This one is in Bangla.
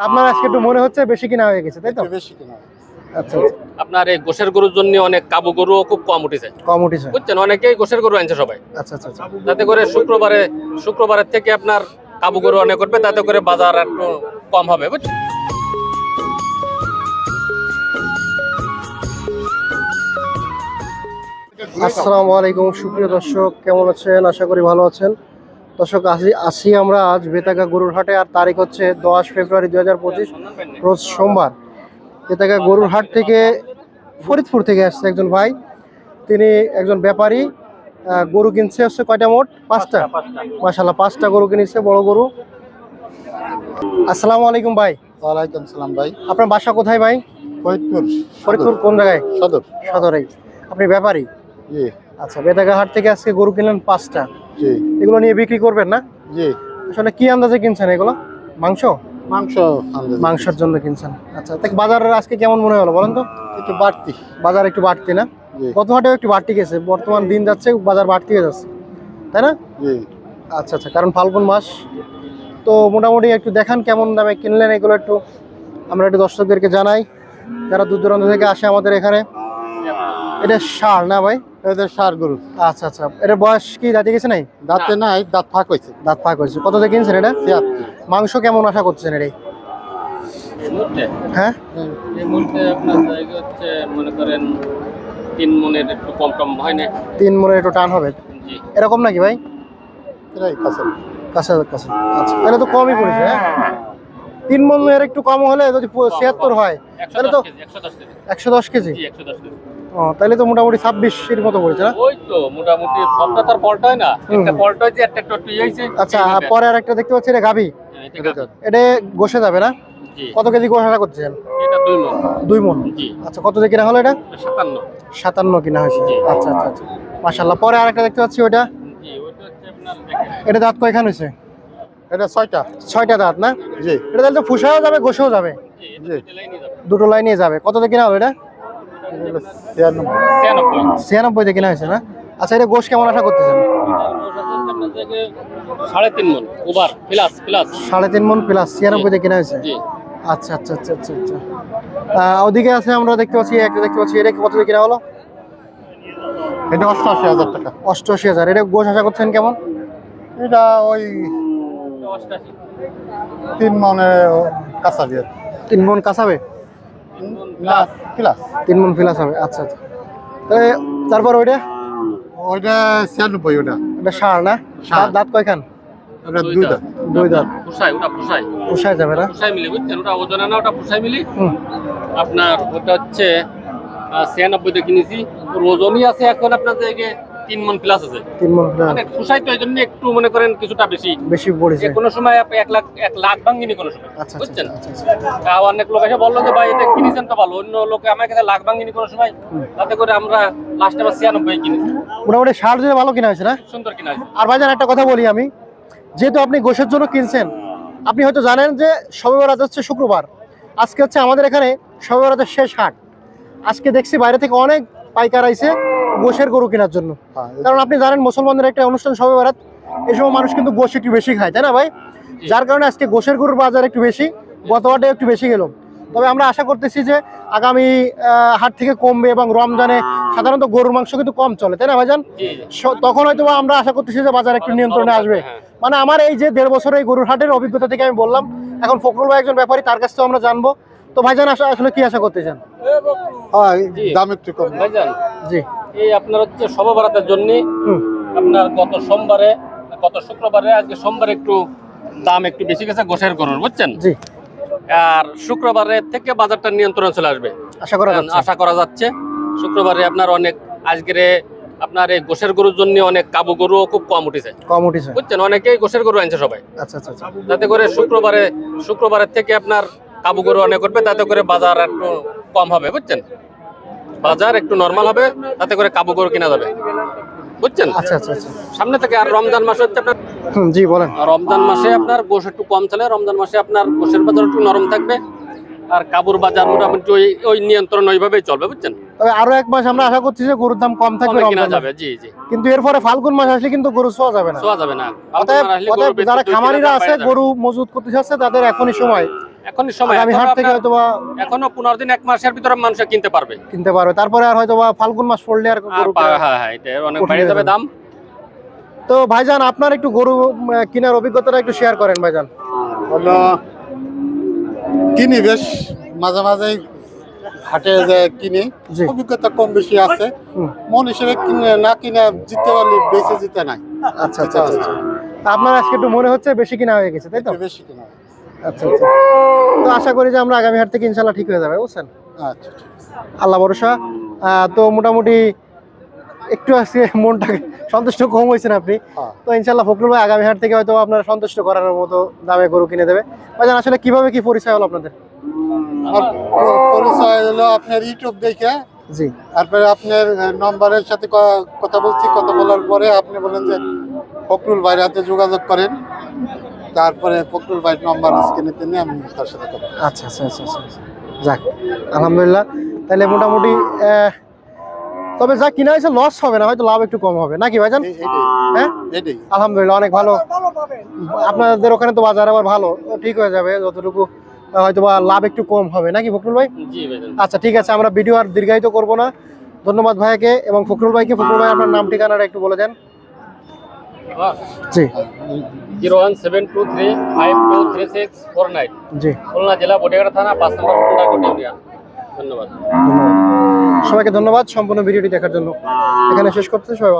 আপনার আজকে একটু মনে হচ্ছে বেশি কিনা হয়ে গেছে তাই তো? বেশি কিনা আচ্ছা আচ্ছা। আপনার এই গোশের গরুর জন্য অনেক কাবু গরু খুব কম উঠেছে। কম উঠেছে। বুঝছেন? অনেকেই গোশের গরু আনছে সবাই। আচ্ছা আচ্ছা আচ্ছা। যাতে করে শুক্রবারে শুক্রবারের থেকে আপনার কাবু গরু অনেক উঠবে তাতে করে বাজার একটু কম হবে বুঝছেন? আসসালামু আলাইকুম সুপ্রিয় দর্শক কেমন আছেন? আশা করি ভালো আছেন। দর্শক আসি আসি আমরা আজ বেতাগা গরুর হাটে আর তারিখ হচ্ছে দশ ফেব্রুয়ারি দু হাজার পঁচিশ রোজ সোমবার। বেতাগা গরুর হাট থেকে ফরিদপুর থেকে আসছে একজন ভাই। তিনি একজন ব্যাপারী গরু কিনছে হচ্ছে কয়টা মোট? পাঁচটা। মাসাল্লাহ পাঁচটা। গরু কিনেছে বড় গরু। আসসালামু আলাইকুম ভাই। ওয়ালাইকুম সালাম ভাই। আপনার বাসা কোথায় ভাই? ফরিদপুর ফরিদপুর কোন জায়গায়? সদর। সদরেই। আপনি ব্যাপারী? আচ্ছা বেতাগা হাট থেকে আজকে গরু কিনলেন পাঁচটা। জি। এগুলো নিয়ে বিক্রি করবেন না? জি। আসলে কি আন্দাজে কিনছেন এগুলো? মাংস? মাংস। মাংসের জন্য কিনছেন। আচ্ছা তাই বাজারের আজকে কেমন মনে হলো বলেন তো? একটু বাড়তি। বাজার একটু বাড়তি না? গত হাটেও একটু বাড়তি গেছে। বর্তমান দিন যাচ্ছে বাজার বাড়তি হয়ে যাচ্ছে। তাই না? জি। আচ্ছা আচ্ছা কারণ ফাল্গুন মাস। তো মোটামুটি একটু দেখান কেমন দামে কিনলেন এগুলো একটু। আমরা একটু দর্শকদেরকে জানাই যারা দূর দূরান্ত থেকে আসে আমাদের এখানে। এটা সার না ভাই? সার গরু। আচ্ছা আচ্ছা। এটা বয়স কি দাঁতে গেছে নাই? দাঁতে নাই দাঁত ফাঁক হয়েছে। দাঁত হয়েছে। কত দিয়ে কিনছেন এটা? ছিয়াত্তর। মাংস কেমন আশা করছেন এটাই? হ্যাঁ? এই মুহূর্তে আপনার জায়গা হচ্ছে মনে করেন তিন মনের একটু কম কম হয় না? তিন মনে একটু টান হবে? এরকম নাকি ভাই? এরাই কাছে কাছে কাছে আচ্ছা তাহলে তো কমই পড়েছে হ্যাঁ? তিন মনের একটু কম হলে যদি ছিয়াত্তর হয় তাহলে তো দশ কেজি। একশো দশ কেজি। ও তাহলে তো মোটামুটি ছাব্বিশের মতো পড়েছে না? ওই তো মোটামুটি সবটা তার পল্ট হয় না। একটা পল্ট হয়েছে একটা একটু হয়েছে আচ্ছা আর পরে আর একটা দেখতে পাচ্ছি এটা গাভি। হ্যাঁ, এটা গোসে যাবে না? কত কেজি গোস আশা করছেন এটা দুই মন। দুই মন? আচ্ছা কত দিয়ে কিনা হলো এটা? সাতান্ন। সাতান্ন কিনা হয়েছে। আচ্ছা আচ্ছা আচ্ছা। মাশাল্লাহ পরে আর একটা দেখতে পাচ্ছি ওইটা। জি ওইটা হচ্ছে আপনার এটা দাঁত কয়খান হয়েছে? এটা ছয়টা। ছয়টা দাঁত না? জি। এটা তাহলে তো ফুসাও যাবে গোসেও যাবে। জি দুটো লাইনে যাবে। কত দিয়ে কিনা হলো এটা? ছিয়ানব্বই ছিয়ানব্বই কিনা হয়েছে না? আচ্ছা এটা গোস কেমন আশা করতেছেন? সাড়ে তিন মন ওভার প্লাস প্লাস সাড়ে তিন মন প্লাস ছিয়ানব্বই কিনা হয়েছে? আচ্ছা আচ্ছা আচ্ছা আচ্ছা আচ্ছা। ওদিকে আছে আমরা দেখতে পাচ্ছি একটা দেখতে পাচ্ছি এটা কত দিয়ে কিনা হলো? এটা অষ্টআশি হাজার টাকা। অষ্টআশি হাজার। এটা গোস আশা করছেন কেমন? এটা ওই তিন মনে কাছারি তিন মন কাঁচাবে? ক্লাস তিন মন প্লাস হবে আচ্ছা আচ্ছা। তাহলে তারপর ওইটা? ওইটা ছিয়ানব্বই ওটা। ওটা সার না? সার। দাঁত কয়খান? ওটা দুইটা দুই দাঁত। পুষাই ওটা পুষাই পোষায় যাবে না? পুষাই মিলি বুঝছেন? ওটা ওজন না ওটা পুষাই মিলি। আপনার ওটা হচ্ছে ছিয়ানব্বই দিয়ে কিনেছি। ওর ওজনই আছে এখন আপনার জায়গায় তিন মন প্লাস আছে। তিন মন plus। মানে তো একটু মনে করেন কিছুটা বেশি। বেশি পড়েছে। কোনো সময় আপনি এক লাখ এক লাখ কোনো সময়। আচ্ছা আচ্ছা বুঝছেন? আচ্ছা তা অনেক লোক এসে বলল যে ভাই এটা কিনেছেন তো ভালো। অন্য লোকে আমার কাছে লাখ কোনো সময়। তাতে করে আমরা লাস্টে ছিয়ানব্বই কিনেছি। মোটামুটি সার যদি ভালো কিনা হয়েছে না? সুন্দর কিনা হয়েছে। আর ভাইজান একটা কথা বলি আমি। যেহেতু আপনি গোশের জন্য কিনছেন আপনি হয়তো জানেন যে শবে বরাত হচ্ছে শুক্রবার। আজকে হচ্ছে আমাদের এখানে শবে বরাতের শেষ হাট। আজকে দেখছি বাইরে থেকে অনেক পাইকার আইছে। গোশের গরু কেনার জন্য। হ্যাঁ, কারণ আপনি জানেন মুসলমানদের একটা অনুষ্ঠান শবে বরাত এই সময় মানুষ কিন্তু গোশ একটু বেশি খায় তাই না ভাই? যার কারণে আজকে গোশের গরুর বাজার একটু বেশি গত হাটে একটু বেশি গেল। তবে আমরা আশা করতেছি যে আগামী হাট থেকে কমবে এবং রমজানে সাধারণত গরুর মাংস কিন্তু কম চলে তাই না ভাইজান? জি। তখন হয়তো আমরা আশা করতেছি যে বাজার একটু নিয়ন্ত্রণে আসবে। হ্যাঁ। মানে আমার এই যে দেড় বছর এই গরুর হাটের অভিজ্ঞতা থেকে আমি বললাম এখন ফখরুল ভাই একজন ব্যাপারী তার কাছ থেকে আমরা জানব। তো ভাইজান আস- আসলে কি আশা করতে চান হ্যাঁ, দাম একটু কম। ভাইজান জি। এই আপনার হচ্ছে সববরাতের জন্য আপনার গত সোমবারে গত শুক্রবারে আজকে সোমবারে একটু দাম একটু বেশি গেছে গোসের গরুর বুঝছেন? জি। আর শুক্রবারে থেকে বাজারটা নিয়ন্ত্রণে চলে আসবে। আশা করা যাচ্ছে। আশা করা যাচ্ছে শুক্রবারে আপনার অনেক আজকের আপনার এই গোসের গরুর জন্য অনেক কাবু গরু খুব কম উঠেছে। কম উঠেছে। বুঝছেন? অনেকেই গোসের গরু আনছে সবাই। আচ্ছা আচ্ছা আচ্ছা। যাতে করে শুক্রবারে শুক্রবারের থেকে আপনার কাবু গরু অনেক উঠবে তাতে করে বাজার একটু কম হবে বুঝছেন? বাজার একটু নর্মাল হবে তাতে করে কাবু গরু কেনা যাবে। বুঝছেন? আচ্ছা আচ্ছা আচ্ছা। সামনে থেকে আর রমজান মাসে হচ্ছে আপনার জি বলেন। রমজান মাসে আপনার গোশ একটু কম চলে রমজান মাসে আপনার গোশের বাজার একটু নরম থাকবে আর কাবুর বাজার মোটামুটি ওই ওই নিয়ন্ত্রণ ওইভাবেই চলবে বুঝছেন? তবে আরও এক মাস আমরা আশা করছি যে গরুর দাম কম থাকবে যাবে জি জি। কিন্তু এরপরে ফাল্গুন মাস আসলে কিন্তু গরু ছোঁয়া যাবে না। শোয়া যাবে না। যারা খামারিরা আছে গরু মজুত করতে চাচ্ছে তাদের এখনই সময়। এখনই সময়। আগামী হাট থেকে আপনার- হয়তো এখনও পনেরো দিন এক মাসের ভিতরে মানুষ কিনতে পারবে। কিনতে পারবে। তারপরে আর হয়তো ফাল্গুন মাস পড়লে আর আর গরু পা- কেনা- হ্যাঁ হ্যাঁ এটা অনেক বেড়ে যাবে যাবে। দাম। তো ভাইজান আপনার একটু গরু উম, কেনার অভিজ্ঞতাটা একটু শেয়ার করেন ভাইজান। হলো কিনি বেশ মাঝে মাঝে হাটে কিনি। অভিজ্ঞতা কম বেশি আছে। মন হিসেবে কিনে না কিনে জিততে পারলে বেঁচে জিতে নাই। আচ্ছা আচ্ছা আচ্ছা আচ্ছা। তা আপনার আজকে একটু মনে হচ্ছে বেশি কিনা হয়ে গেছে তাই তো? বেশি কিনা আচ্ছা আচ্ছা। তো আশা করি যে আমরা আগামী হাট থেকে ইনশাল্লাহ ঠিক হয়ে যাবে বুঝছেন? আচ্ছা। আল্লাহ ভরসা। তো মোটামুটি একটু আজকে মনটা সন্তুষ্ট কম হয়েছেন আপনি। হ্যাঁ। তো ইনশাল্লাহ ফখরুল ভাই আগামী হাট থেকে হয়তো আপনার সন্তুষ্ট করানোর মতো দামে গরু কিনে দেবে। ভাইজান আসলে কীভাবে কি পরিচয় হলো আপনাদের? পরিচয় হলো আপনার ইউটিউব দেখে। জি। তারপরে আপনার নম্বরের সাথে কথা বলছি। কথা বলার পরে আপনি বলেন যে ফখরুল ভাইয়ের হাতে যোগাযোগ করেন। তারপরে ফখরুল ভাইয়ের নম্বর স্ক্রিনে তিনি আমি তার সাথে কথা বলি। আচ্ছা আচ্ছা আচ্ছা আচ্ছা আচ্ছা। যাক আলহামদুলিল্লাহ। তাহলে মোটামুটি তবে যা কিনা হয়েছে লস হবে না হয়তো লাভ একটু কম হবে। নাকি ভাইজান? হ্যাঁ? আলহামদুলিল্লাহ অনেক ভালো। আপনাদের ওখানে তো বাজার আবার ভালো ঠিক হয়ে যাবে যতটুকু হয়তো বা লাভ একটু কম হবে। নাকি ফখরুল ভাই? আচ্ছা ঠিক আছে আমরা ভিডিও আর দীর্ঘায়িত করব না। ধন্যবাদ ভাইকে এবং ফখরুল ভাইকে। ফখরুল ভাই আপনার নাম ঠিকানাটা একটু বলে দেন। জি। Zero one seven two three five two three six four nine. জি। খুলনা জেলা বটিয়াঘাটা থানা পাঁচ নম্বর ধন্যবাদ। সবাইকে ধন্যবাদ সম্পূর্ণ ভিডিওটি দেখার জন্য। এখানে শেষ করতে সবাই